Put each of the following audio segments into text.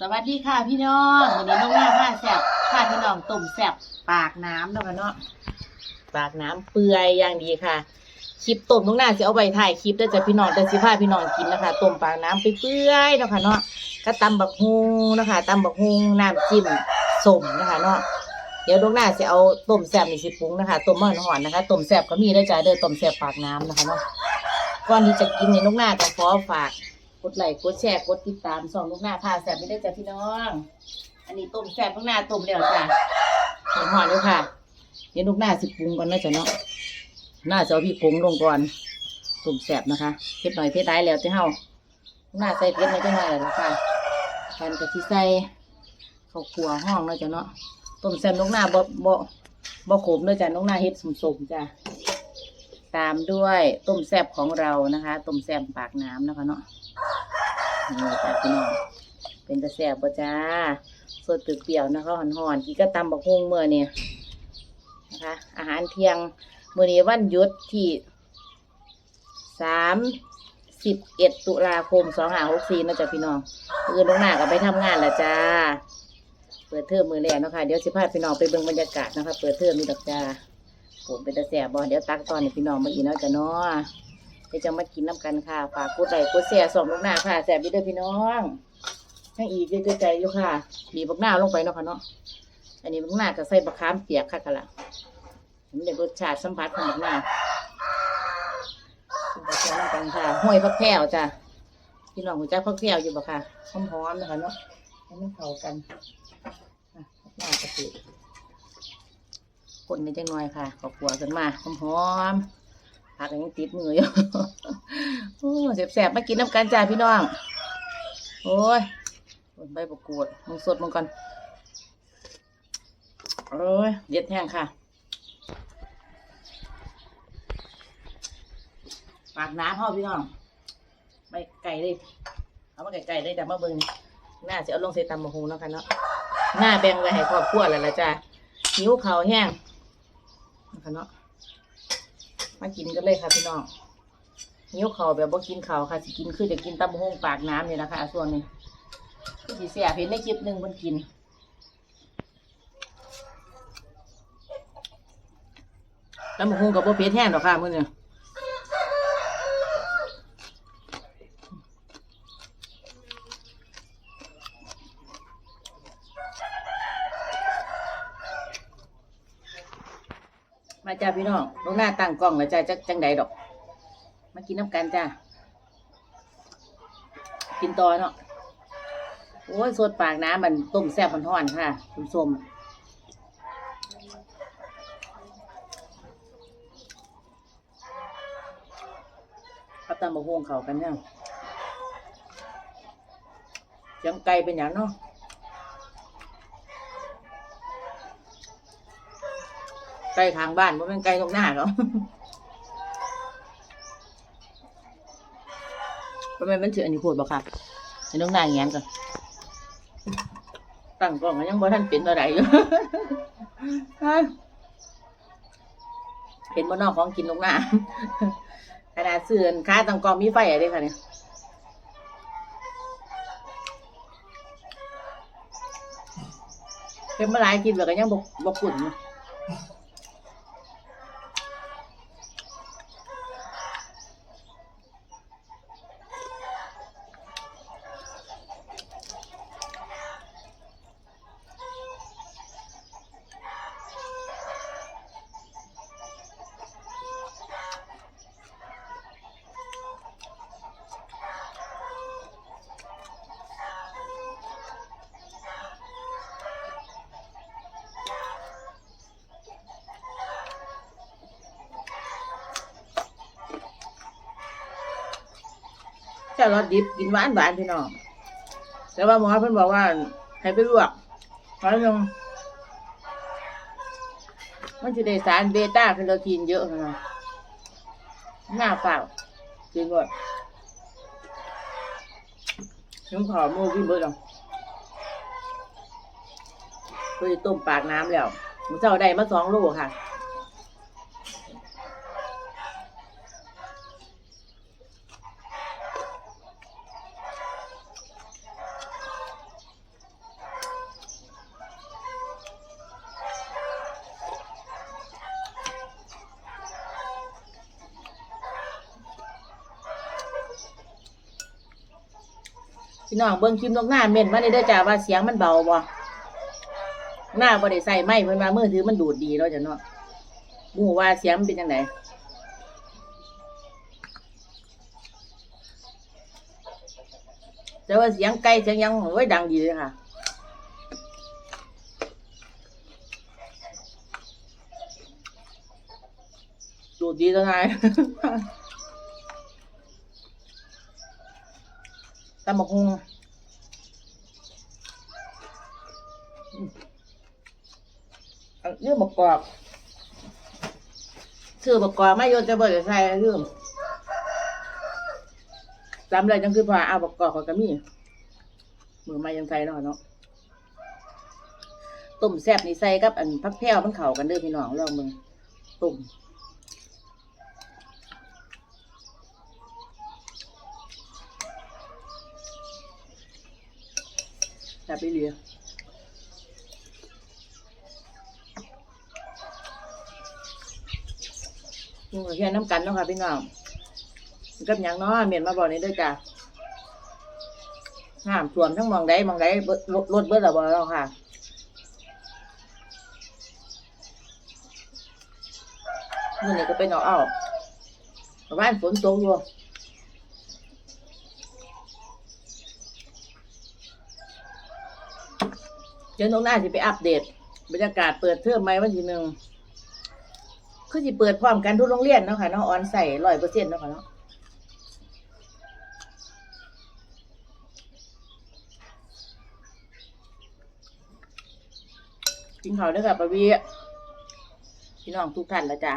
สวัสดีค่ะพี่น้องวันนี้น้องหน้าผ้าแสบผ้าพี่น้องต้มแสบปากน้ำเนาะค่ะเนาะปากน้ำเปื่อยอย่างดีค่ะคลิปต้มน้องหน้าจะเอาไปถ่ายคลิปได้จากพี่น้องแต่สิพาพี่น้องกินนะคะต้มปากน้ำไปเปื่อยเนาะค่ะเนาะก็ตำบักฮุงนะคะตำบักฮุงน้ำจิ้มสมนะคะเนาะเดี๋ยวน้องหน้าจะเอาต้มแสบนี่สิปรุงนะคะต้มมันหอนนะคะต้มแสบก็มีได้จ้าเด้อต้มแสบปากน้ำนะคะเนาะก่อนที่จะกินในน้องหน้าก็ขอฝาก กดไลค์กดแชร์กดติดตามส่องลูกหน้าพาแสบไม่ได้จ้ะพี่น้อง อันนี้ต้มแสบลูกหน้าต้มแล้วจ้ะหอมหอนเลยค่ะ เดี๋ยวลูกหน้าสิปรุงก่อนนะจ๊ะเนาะหน้าจะเอาพี่ผงลงก่อนต้มแสบนะคะเผ็ดหน่อยเผ็ดร้ายแล้วที่เฮาลูกหน้าใส่เผ็ดไม่ได้หน่อยแล้วค่ะกันกะทิใส่ข้าวคั่วห้องเนะจ๊ะเนาะต้มแสบลูกหน้าบ่บ่บ่ขมเนาะจ๊ะลูกหน้าเฮ็ดสมๆจ้ะตามด้วยต้มแซบของเรานะคะ ต้มแซบปากน้ำนะคะเนาะ นี่จ้าพี่น้องเป็นตะแสบปะจ้าสดเปียวนะคะหอนๆกี่ก็ตำบักฮุงเมื่อเนี่ยนะคะ อาหารเที่ยงเมื่อนี้วันหยุดที่สามสิบเอ็ดตุลาคมสองห้าหกสี่นะจ๊ะพี่น้องมือน้องหน้าก็ไปทำงานล้วจ้า เปิดเทอมมือแรกเนะคะเดี๋ยวสิพาพี่น้องไปเบิ่งบรรยากาศนะคะ เปิดเทอมนี่ดอกจ้าผมเป็นตะแสบบอเดี๋ยวตักตอนให้พี่น้องมาอีกเนาะจ้ะเนาะ ดี๋ยวจะมากินน้ำกันค่ะฝากกดไลค์กดแชร์สองลูกหน้าค่ะแสบดีเด้อพี่น้องให้อีกเด้อใจอยู่ค่ะบีบักหน้าลงไปเนาะค่ะเนาะอันนี้บักหน้าก็ใส่บักขามเปียกค่ะกันละมันได้รสชาติสัมผัสของบักหน้าบักแก้วน้ำกันค่ะห้วยพักแก้วจ้ะพี่น้องหัวใจพักแก้วอยู่บ่ค่ะหอมๆนะคะเนาะให้มันเข้ากันกหน้ากะปิคนนิดจังหน่อยค่ะขอบครัวกันมาหอมๆ ผักยังติดมืออยู่โอ้แสบๆมากินน้ำกันจ้าพี่น้อง โอ้ยบนใบประกวดมึงสดมึงก่อนโอ้ยเด็ดแห้งค่ะปากน้ำพ่อพี่น้องไปไก่เลยเอามาไก่ๆเลยแต่มาเบิ่งหน้าจะเอาลงใส่ตำมะฮูแล้วกันเนาะหน้าแบ่งไว้ให้ครอบครัวแล้วละจ้าหิวเขาแห้งนะคะเนาะ มากินกันเลยค่ะพี่น้องหิวข้าแบบว่ากินข้าค่ะสิกินคือจะกินตำบักหงปากน้ำเนี่ยนะคะส่วนนี้สีเสียเห็นในคลิปหนึ่งมันกินตำบักหงกับโบเพชแห้งหรอกค่ะมื่อเนี่ มาจ้าพี่น้องลงหน้าตั้งกล้องแล้วจ้าจักจังใดดอก มากินน้ำกันจ้า กินต่อเนาะ โอ้ยสดปากน้ำมันต้มแซ่บมันห่อนค่ะคุณส้มเอาตำบะฮวงเขากันเนี่ยเสียงไก่เป็นอย่างเนาะ ไก่ทางบ้านมันเป็นไก่ตรงหน้าเหรอทำไมมันถืออันนี้พูดบ่ค่ะให้น้องนายแงนก่อนตั้งกล้องก็ยังบ่ทันเป็นอะไรอยู่เป็นบ่นอกของกินลงหน้าขนาดเสื่อนค้าตั้งกล้องมีไฟอะไรค่ะเนี่ยเป็นมาหลายกินแบบก็ยังบกบกขุ่น แค่รสดิบกินหวานหวานพี่น้อง แต่ว่าหมอเพิ่นบอกว่า ให้ไปลวกเพราะนึงมันจะได้สารเบต้าแคโรทีนเยอะนะหน้าเปล่ากินหมดถึงขอมูกินเบิดหรอกเพื่อต้มปากน้ำแล้วมันเจ้าได้มาสองลูกค่ะ พี่น้องเบิ่งคลิปนกหน้าเม่นมาในเด้อจ้าว่าเสียงมันเบาบ่หน้าบ่ได้ใส่ไม้เพิ่นว่ามือถือมันดูดดีเนาะจ้ะเนาะบ่ฮู้ว่าเสียงมันเป็นจังไดแต่ว่าเสียงไก่เสียงยังโอ้ยดังดีเลยค่ะดูดดีจังไง ตำบักฮุงอืมอันนี้บักกอกชื่อบักกอกไม่โยนจะเบิดใส่ลืมจำเลยจังคือพาเอาบักกอกเของกระมี่มือมายังใส่เนาะเนาะต้มแซ่บนี่ใส่กับ อันพักแพ้วมันเข่ากันเด้อพี่น้องลองมึงต้ม แซ่บไปเรียนี่ก็แค่น้ำกันเนาะค่ะพี่น้องกับยังเนาะเมียนมาบอกนี้ด้วยจ้ะห้ามสวมทั้งมองใดหมองใดเบิดรถรถเบิดและบ่แล้วค่ะมื่อนี้ก็เป็นเอาเอาประมาณฝนตกอยู่ เดี๋ยวน้องหน้าจะไปอัปเดต บรรยากาศเปิดเทอมไหมวันที่หนึ่งคือจะเปิดพร้อมกันทุกโรงเรียนเนาะค่ะเนาะออนใส่ร้อยเปอร์เซ็นต์เนาะค่ะเนาะกินข้าวด้วยค่ะปะวีพี่น้องทุกท่านแล้วจ้ะ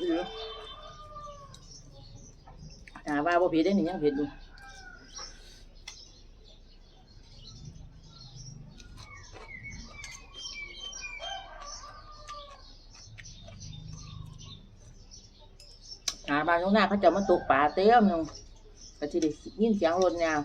อืมปลาว่าบ่ผิดได้หนิยังผิดอยู่หาบานข้งหน้าเขาจะมาตกปลาเต็มนึงก็ที่ได้ยินเสียงรถยาว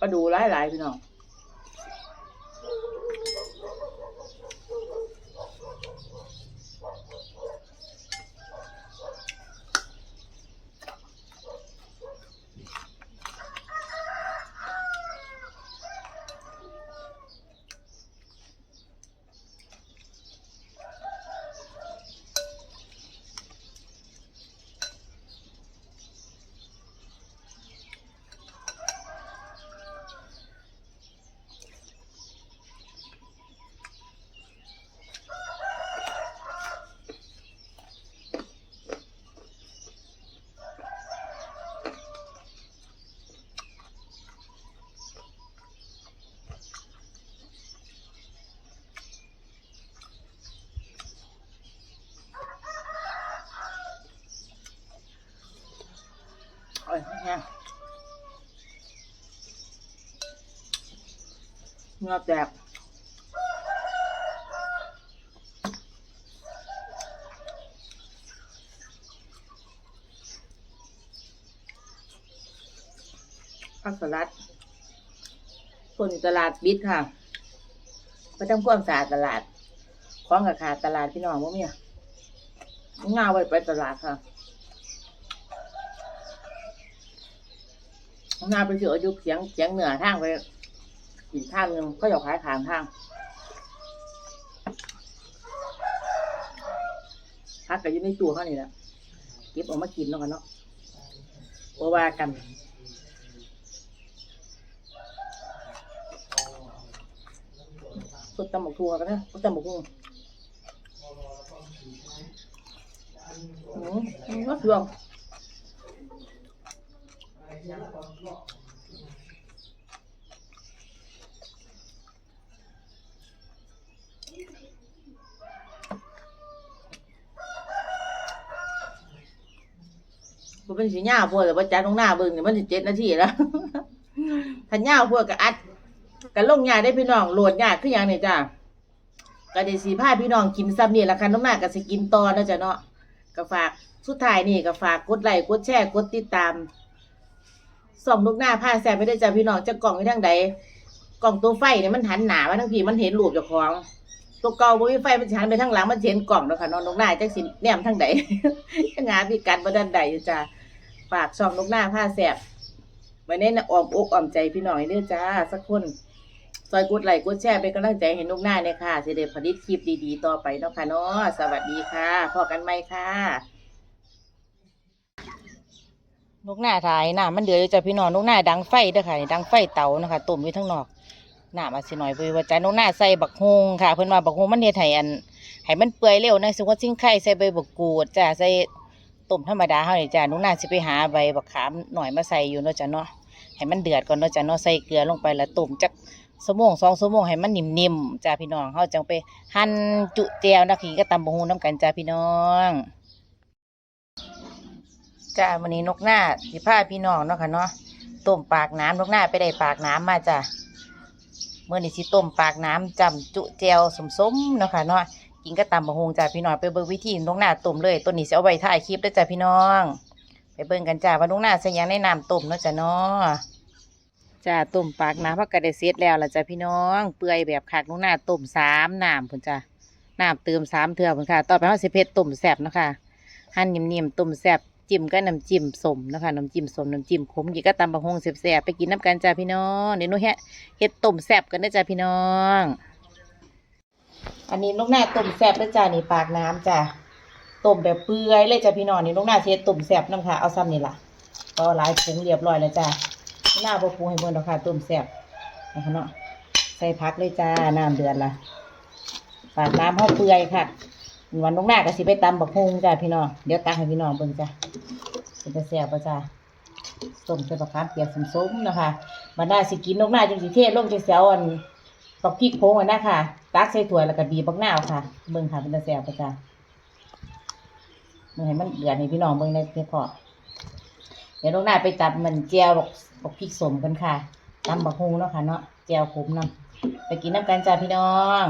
ปลาดูหลายหลายๆพี่น้อง อ้ยแห้งเงาแตกผักสลัดคนอยู่ตลาดบิดค่ะไปทำความสะอาดตลาดคล้องกับขาดตลาดพี่น้องว่ามีอะงาไว้ไปตลาดค่ะ หน้าไปเสือยุกเสียงเสียงเหนือทางไปอีกทางหนึ่งก็อยากขายขางทางพักกับอยู่ในตัวเขานี่แหละเก็บออกมากินแล้วกันเนาะโอว่ากันสุดตำหมกทัวกันนะสุดตำหมกทัวอืมอืมก็เสื่อม มันเป็นสีหญ้าพวกแต่ว่าจัดลงหน้าเบิ่งเนี่ยมันสิเจ็ดนาทีแล้ว ถ้าหญ้าพวกกับอัดกันลงหญ้าได้พี่น้องโหลดหญ้าคืออย่างนี้จ้าก็ได้สีผ้าพี่น้องกินซ้ำนี่ละคันน้องหน้าก็สิกินต่อนะจ้ะเนาะก็ฝากสุดท้ายนี่ก็ฝากกดไลค์กดแชร์กดติดตาม ส่องลูกหน้าผ้าแซ่บไปได้จ้าพี่น้องจะกล่องไปทางใดกล่องตัวไฟเนี่ยมันหันหนามาทั้งพี่มันเห็นรูปเจ้าของ ตัวเก่าบ่มีไฟมันหันไปทางหลังมันเห็นกล่องเนาะค่ะนอนลูกหน้าจักสิแนมทางใดจังหาพี่กันบ่ดันใดจ้าฝากช่องลูกหน้าผ้าแซ่บไว้ในอ้อมอกอ้อมใจพี่น้องให้เด้อจ้าสักคนซอยกดไลค์กดแชร์เป็นกำลังใจให้นุกหน้าเนี่ยค่ะเสิได้ผลิตคลิปดีๆ ต่อไปเนาะค่ะเนาะสวัสดีค่ะพอกันไหมค่ะ นกหน้าถ่ายน้ำมันเดือดจะพี่น้องนกหน้าดังไฟเด้อค่ะดังไฟเตานะคะต้มอยู่ทั้งนอกหน้ำมาสิหน่อยไปว่าจ้านกหน้าใส่บักฮงค่ะเพิ่นว่าบักฮงมันเฮ็ดให้อันให้มันเปื่อยเร็วนะสมมุติซิ่งไข่ใส่ใบบักกูดจ้าใส่ต้มธรรมดาเฮานี่จ้านกหน้าสิไปหาใบบักขามหน่อยมาใส่อยู่เนาะจ้ะเนาะให้มันเดือดก่อนเนาะจ้ะเนาะใส่เกลือลงไปแล้วต้มจักสมงสองสมงให้มันนิ่มๆจ้าพี่น้องเขาจังไปหั่นจุแจวนักขี่ก็ตำบะฮูน้ำกันจ้าพี่น้อง จ้าวันนี้นกหน้าสิพาพี่น้องเนาะค่ะเนาะต้มปากน้ำนกหน้าไปได้ปากน้ำมาจ้าเมื่อนี้สิต้มปากน้ำจำจุแจวสมๆเนาะค่ะเนาะกินก็ตำบะฮูจ้าพี่น้องไปเบิ่งวิธีนกหน้าต้มเลยตัวนี้สิเอาไว้ถ่ายคลิปด้วยจ้าพี่น้อง ไปเบิ่งกันจ้าว่านกหน้าใส่ยังในน้ำต้มเนาะจ้าเนาะจ้าต้มปากน้ำพักกระเดเสร็จแล้วล่ะจ้าพี่น้อง เปื่อยแบบคักนุ่งหน้าต้มสามน้ำพุ่นจ้าน้ำเติมสามเถื่อพุ่นค่ะ ต่อไปเราสิเพชรต้มแซ่บเนาะค่ะหั่นนิ่มๆต้มแซ่บ จิ้มก็น้ำจิ้มสมนะคะน้ำจิ้มสมน้ำจิ้มขมกี่ก็ตำบะฮงแซ่บๆไปกินน้ำกันจ้าพี่น้องเดี๋ยวนูเฮ็ดเฮ็ดต้มแซ่บกันเด้จ้าพี่น้อง อันนี้ลูกหน้าต้มแซ่บเด้อจ้านี่ปากน้ำจ้าต้มแบบเปื่อยเลยจ้าพี่น้องนี่ลูกหน้าเฮ็ดต้มแซ่บน้ำค่ะเอาซ้ำนี่ล่ะก็หลายผงเรียบร้อยแล้วจ้าหน้าบะปูให้เบิ่นดอกค่ะต้มแซ่บนะคะเนาะใส่พักเลยจ้าน้ำเดือดละฝากน้ำห้าเปื่อยค่ะ วันน้องหน้าก็สิไปตำบักฮุงจ้าพี่น้อง เดี๋ยวตักให้พี่น้องเบิ่งจ้าเป็นจะแซ่บป่ะจ้าส้มใส่บักขามเปียกส้มๆนะคะบรรดาสิกินนกหน้าจังสิเทศลงจังเสียวอันบักพริกโพงอันนะค่ะ ตักใส่ถ้วยแล้วก็บีบบักนาค่ะ เบิ่งค่ะเป็นจะแซ่บป่ะจ้าเมื่อให้มันเดือดให้พี่น้องเบิ่งได้เพียงพอเดี๋ยวน้องนาไปตับมันแจวบอกบอกพริกสมกันค่ะตำบักฮุงเนาะค่ะเนาะแจวขมเน้ำไปกินน้ำกันจ้าพี่น้อง